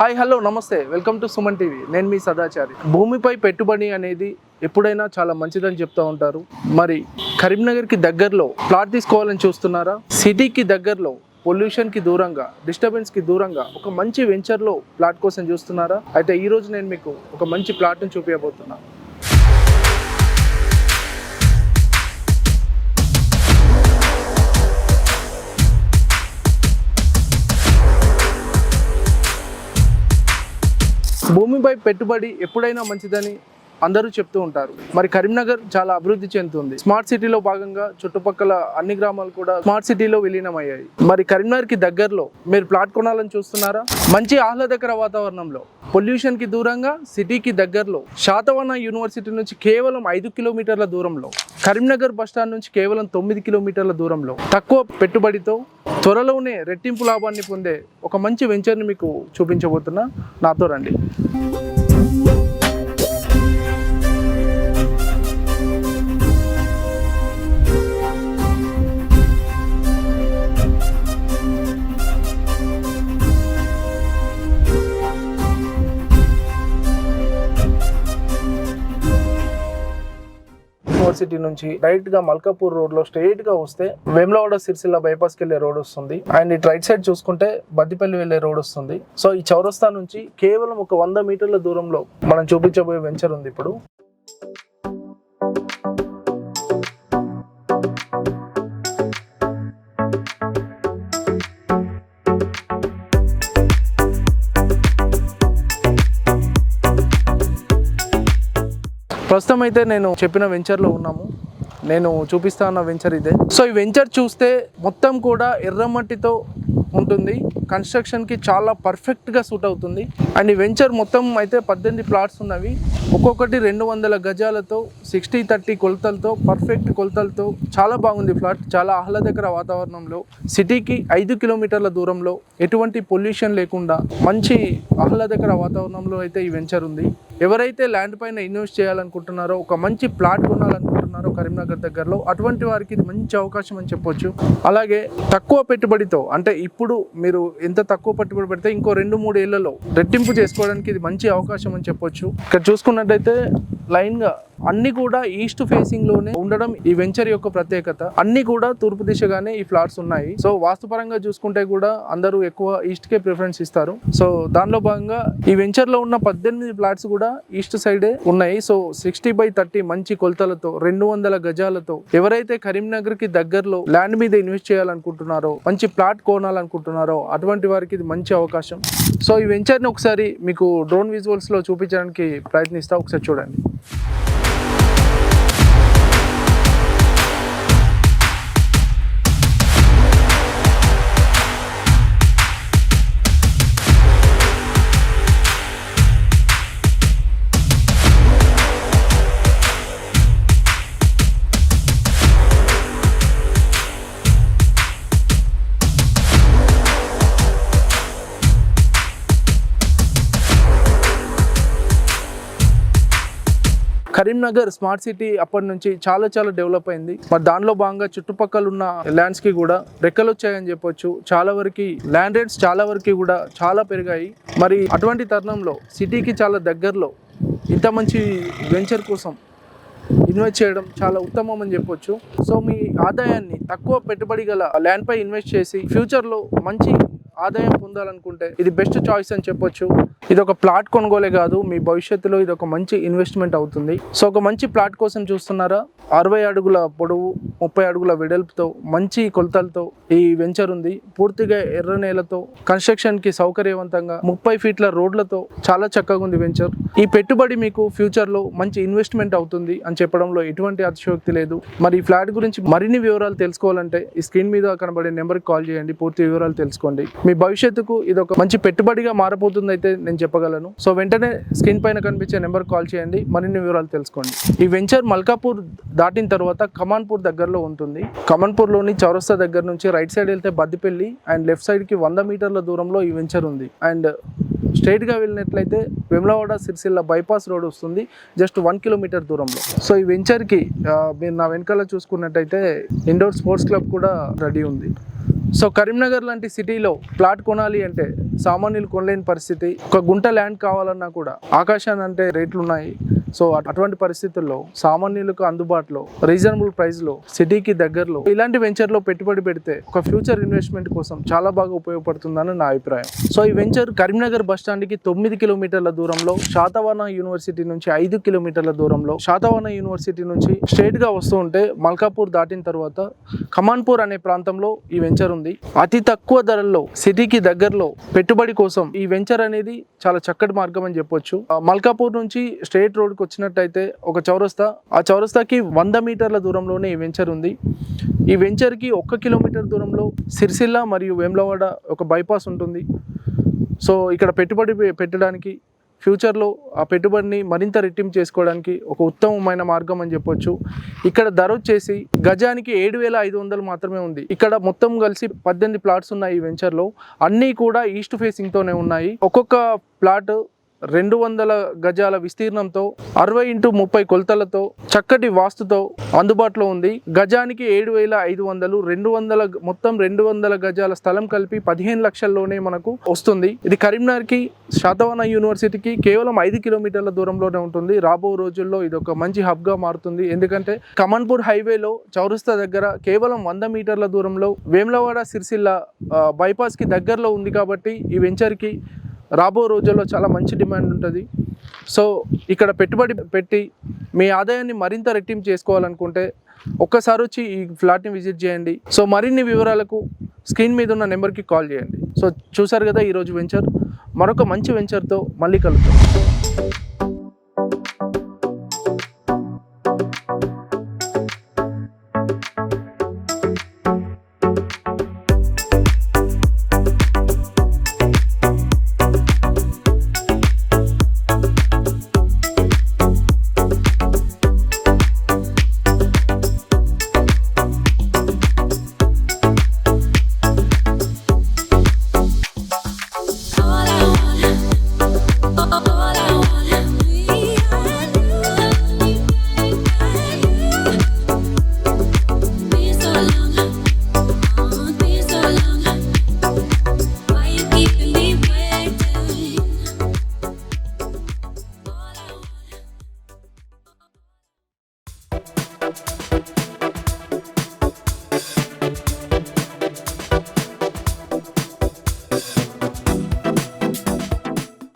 Hi hello నమస్తే. Welcome to Suman TV. నేను మీ సదాచారి. భూమిపై పెట్టుబడి అనేది ఎప్పుడైనా చాలా మంచిదని చెప్తూ ఉంటారు. మరి కరీంనగర్కి దగ్గరలో ప్లాట్ తీసుకోవాలని చూస్తున్నారా? సిటీకి దగ్గరలో పొల్యూషన్కి దూరంగా డిస్టర్బెన్స్కి దూరంగా ఒక మంచి వెంచర్లో ప్లాట్ కోసం చూస్తున్నారా? అయితే ఈ రోజు నేను మీకు ఒక మంచి ప్లాట్ని చూపించబోతున్నాను భూమిపై పెట్టుబడి ఎప్పుడైనా మంచిదని అందరూ చెప్తూ ఉంటారు. మరి కరీంనగర్ చాలా అభివృద్ధి చెందుతుంది. స్మార్ట్ సిటీలో భాగంగా చుట్టుపక్కల అన్ని గ్రామాలు కూడా స్మార్ట్ సిటీలో విలీనమయ్యాయి. మరి కరీంనగర్కి దగ్గరలో మీరు ప్లాట్ కొనాలని చూస్తున్నారా? మంచి ఆహ్లాదకర వాతావరణంలో పొల్యూషన్కి దూరంగా సిటీకి దగ్గరలో శాతవన యూనివర్సిటీ నుంచి కేవలం ఐదు కిలోమీటర్ల దూరంలో కరీంనగర్ బస్టాండ్ నుంచి కేవలం తొమ్మిది కిలోమీటర్ల దూరంలో తక్కువ పెట్టుబడితో త్వరలోనే రెట్టింపు లాభాన్ని పొందే ఒక మంచి వెంచర్ని మీకు చూపించబోతున్నా. నాతో రండి. సిటీ నుంచి డైరెక్ట్గా మల్కాపూర్ రోడ్లో స్ట్రైట్గా వస్తే వేములవాడ సిరిసిల్ల బైపాస్కి వెళ్ళే రోడ్ వస్తుంది. అండ్ ఇటు రైట్ సైడ్ చూసుకుంటే బద్దిపల్లి వెళ్ళే రోడ్ వస్తుంది. సో ఈ చౌరస్తా నుంచి కేవలం ఒక వంద మీటర్ల దూరంలో మనం చూపించబోయే వెంచర్ ఉంది ఇప్పుడు. ప్రస్తుతం అయితే నేను చెప్పిన వెంచర్లో ఉన్నాము. నేను చూపిస్తా ఉన్న వెంచర్ ఇదే. సో ఈ వెంచర్ చూస్తే మొత్తం కూడా ఎర్రమట్టితో ఉంటుంది. కన్స్ట్రక్షన్కి చాలా పర్ఫెక్ట్గా సూట్ అవుతుంది. అండ్ ఈ వెంచర్ మొత్తం అయితే పద్దెనిమిది ప్లాట్స్ ఉన్నవి. ఒక్కొక్కటి రెండు వందల గజాలతో సిక్స్టీ థర్టీ కొలతలతో పర్ఫెక్ట్ కొలతలతో చాలా బాగుంది ఫ్లాట్ చాలా ఆహ్లాదకర వాతావరణంలో సిటీకి ఐదు కిలోమీటర్ల దూరంలో ఎటువంటి పొల్యూషన్ లేకుండా మంచి ఆహ్లాదకర వాతావరణంలో అయితే ఈ వెంచర్ ఉంది. ఎవరైతే ల్యాండ్ పైన ఇన్వెస్ట్ చేయాలనుకుంటున్నారో ఒక మంచి ప్లాట్ కొనాలనుకుంటున్నారో కరీంనగర్ దగ్గరలో అటువంటి వారికి ఇది మంచి అవకాశం అని చెప్పొచ్చు. అలాగే తక్కువ పెట్టుబడితో అంటే ఇప్పుడు మీరు ఎంత తక్కువ పెట్టుబడి పెడితే ఇంకో రెండు మూడు ఏళ్ళలో రెట్టింపు చేసుకోవడానికి ఇది మంచి అవకాశం అని చెప్పొచ్చు. ఇక్కడ చూసుకున్నట్టయితే లైన్గా అన్ని కూడా ఈస్ట్ ఫేసింగ్లోనే ఉండడం ఈ వెంచర్ యొక్క ప్రత్యేకత. అన్ని కూడా తూర్పు దిశగానే ఈ ఫ్లాట్స్ ఉన్నాయి. సో వాస్తుపరంగా చూసుకుంటే కూడా అందరూ ఎక్కువ ఈస్ట్ కే ప్రిఫరెన్స్ ఇస్తారు. సో దానిలో భాగంగా ఈ వెంచర్లో ఉన్న పద్దెనిమిది ఫ్లాట్స్ కూడా ఈస్ట్ సైడే ఉన్నాయి. సో సిక్స్టీ బై థర్టీ మంచి కొలతలతో రెండు వందల గజాలతో ఎవరైతే కరీంనగర్కి దగ్గరలో ల్యాండ్ మీద ఇన్వెస్ట్ చేయాలనుకుంటున్నారో మంచి ప్లాట్ కొనాలనుకుంటున్నారో అటువంటి వారికి ఇది మంచి అవకాశం. సో ఈ వెంచర్ని ఒకసారి మీకు డ్రోన్ విజువల్స్లో చూపించడానికి ప్రయత్నిస్తా. ఒకసారి చూడండి. కరీంనగర్ స్మార్ట్ సిటీ అప్పటి నుంచి చాలా చాలా డెవలప్ అయింది. మరి దానిలో భాగంగా చుట్టుపక్కల ఉన్న ల్యాండ్స్కి కూడా రెక్కలు వచ్చాయని చెప్పొచ్చు. చాలా వరకు ల్యాండ్ రేట్స్ చాలా వరకు కూడా చాలా పెరిగాయి. మరి అటువంటి తరుణంలో సిటీకి చాలా దగ్గరలో ఇంత మంచి వెంచర్ కోసం ఇన్వెస్ట్ చేయడం చాలా ఉత్తమం అని చెప్పొచ్చు. సో మీ ఆదాయాన్ని తక్కువ పెట్టుబడి గల ల్యాండ్ పై ఇన్వెస్ట్ చేసి ఫ్యూచర్లో మంచి ఆదాయం పొందాలనుకుంటే ఇది బెస్ట్ చాయిస్ అని చెప్పొచ్చు. ఇది ఒక ప్లాట్ కొనుగోలే కాదు మీ భవిష్యత్తులో ఇది ఒక మంచి ఇన్వెస్ట్మెంట్ అవుతుంది. సో ఒక మంచి ప్లాట్ కోసం చూస్తున్నారా? అరవై అడుగుల పొడవు ముప్పై అడుగుల వెడల్పుతో మంచి కొలతలతో ఈ వెంచర్ ఉంది. పూర్తిగా ఎర్ర నేలతో కన్స్ట్రక్షన్కి సౌకర్యవంతంగా ముప్పై ఫీట్ల రోడ్లతో చాలా చక్కగా ఉంది వెంచర్. ఈ పెట్టుబడి మీకు ఫ్యూచర్లో మంచి ఇన్వెస్ట్మెంట్ అవుతుంది అని చెప్పడంలో ఎటువంటి అతిశయోక్తి లేదు. మరి ఈ ఫ్లాట్ గురించి మరిన్ని వివరాలు తెలుసుకోవాలంటే ఈ స్క్రీన్ మీద కనబడే నెంబర్కి కాల్ చేయండి. పూర్తి వివరాలు తెలుసుకోండి. మీ భవిష్యత్తుకు ఇది ఒక మంచి పెట్టుబడిగా మారబోతుంది అయితే నేను చెప్పగలను. సో వెంటనే స్క్రీన్ పైన కనిపించే నెంబర్ కాల్ చేయండి. మరిన్ని వివరాలు తెలుసుకోండి. ఈ వెంచర్ మల్కాపూర్ దాటిన తర్వాత కమాన్పూర్ దగ్గరలో ఉంటుంది. కమాన్పూర్లోని చౌరస్తా దగ్గర నుంచి రైట్ సైడ్ వెళ్తే బద్దిపల్లి అండ్ లెఫ్ట్ సైడ్కి వంద మీటర్ల దూరంలో ఈ వెంచర్ ఉంది. అండ్ స్ట్రైట్గా వెళ్ళినట్లయితే వెమ్లవాడ సిరిసిల్ల బైపాస్ రోడ్ వస్తుంది. జస్ట్ వన్ కిలోమీటర్ దూరంలో. సో ఈ వెంచర్కి మీరు నా వెనకాల చూసుకున్నట్టయితే ఇండోర్ స్పోర్ట్స్ క్లబ్ కూడా రెడీ ఉంది. సో కరీంనగర్ లాంటి సిటీలో ప్లాట్ కొనాలి అంటే సామాన్యులు కొనలేని పరిస్థితి. ఒక గుంట ల్యాండ్ కావాలన్నా కూడా ఆకాశాన్ని అంటే రేట్లు ఉన్నాయి సో అటువంటి పరిస్థితుల్లో సామాన్యులకు అందుబాటులో రీజనబుల్ ప్రైస్లో సిటీకి దగ్గరలో ఇలాంటి వెంచర్లో పెట్టుబడి పెడితే ఒక ఫ్యూచర్ ఇన్వెస్ట్మెంట్ కోసం చాలా బాగా ఉపయోగపడుతుందని నా అభిప్రాయం. సో ఈ వెంచర్ కరీంనగర్ బస్కి తొమ్మిది కిలోమీటర్ల దూరంలో శాతవాన యూనివర్సిటీ నుంచి ఐదు కిలోమీటర్ల దూరంలో శాతవాన యూనివర్సిటీ నుంచి స్ట్రేట్గా వస్తూ ఉంటే మల్కాపూర్ దాటిన తర్వాత కమాన్పూర్ అనే ప్రాంతంలో ఈ వెంచర్ ఉంది. అతి తక్కువ ధరల్లో సిటీకి దగ్గరలో పెట్టుబడి కోసం ఈ వెంచర్ అనేది చాలా చక్కటి మార్గం అని చెప్పొచ్చు. ఆ, మల్కాపూర్ నుంచి స్ట్రేట్ రోడ్కి వచ్చినట్టయితే ఒక చౌరస్తా ఆ చౌరస్తాకి వంద మీటర్ల దూరంలోనే ఈ వెంచర్ ఉంది. ఈ వెంచర్కి ఒక్క కిలోమీటర్ దూరంలో సిరిసిల్ల మరియు వేములవాడ ఒక బైపాస్ ఉంటుంది. సో ఇక్కడ పెట్టుబడి పెట్టడానికి ఫ్యూచర్లో ఆ పెట్టుబడిని మరింత రెట్టింపు చేసుకోవడానికి ఒక ఉత్తమమైన మార్గం అని చెప్పొచ్చు. ఇక్కడ ధర వచ్చేసి గజానికి ఏడు వేల ఐదు వందలు మాత్రమే ఉంది. ఇక్కడ మొత్తం కలిసి పద్దెనిమిది ప్లాట్స్ ఉన్నాయి ఈ వెంచర్లో. అన్నీ కూడా ఈస్ట్ ఫేసింగ్తోనే ఉన్నాయి. ఒక్కొక్క ప్లాట్ రెండు వందల గజాల విస్తీర్ణంతో అరవై ఇంటూ ముప్పై కొలతలతో చక్కటి వాస్తుతో అందుబాటులో ఉంది. గజానికి ఏడు వేల ఐదు వందలు రెండు వందల మొత్తం రెండు వందల గజాల స్థలం కలిపి పదిహేను లక్షల్లోనే మనకు వస్తుంది. ఇది కరీంనగర్కి శాతవన యూనివర్సిటీకి కేవలం ఐదు కిలోమీటర్ల దూరంలోనే ఉంటుంది. రాబో రోజుల్లో ఇది ఒక మంచి హబ్గా మారుతుంది. ఎందుకంటే కమన్పూర్ హైవేలో చౌరస్తా దగ్గర కేవలం వంద మీటర్ల దూరంలో వేములవాడ సిరిసిల్ల బైపాస్కి దగ్గరలో ఉంది కాబట్టి ఈ వెంచర్కి రాబో రోజుల్లో చాలా మంచి డిమాండ్ ఉంటుంది. సో ఇక్కడ పెట్టుబడి పెట్టి మీ ఆదాయాన్ని మరింత రెట్టింపు చేసుకోవాలనుకుంటే ఒక్కసారి వచ్చి ఈ ఫ్లాట్ని విజిట్ చేయండి. సో మరిన్ని వివరాలకు స్క్రీన్ మీద ఉన్న నెంబర్కి కాల్ చేయండి. సో చూసారు కదా ఈరోజు వెంచర్. మరొక మంచి వెంచర్తో మళ్ళీ కలుద్దాం.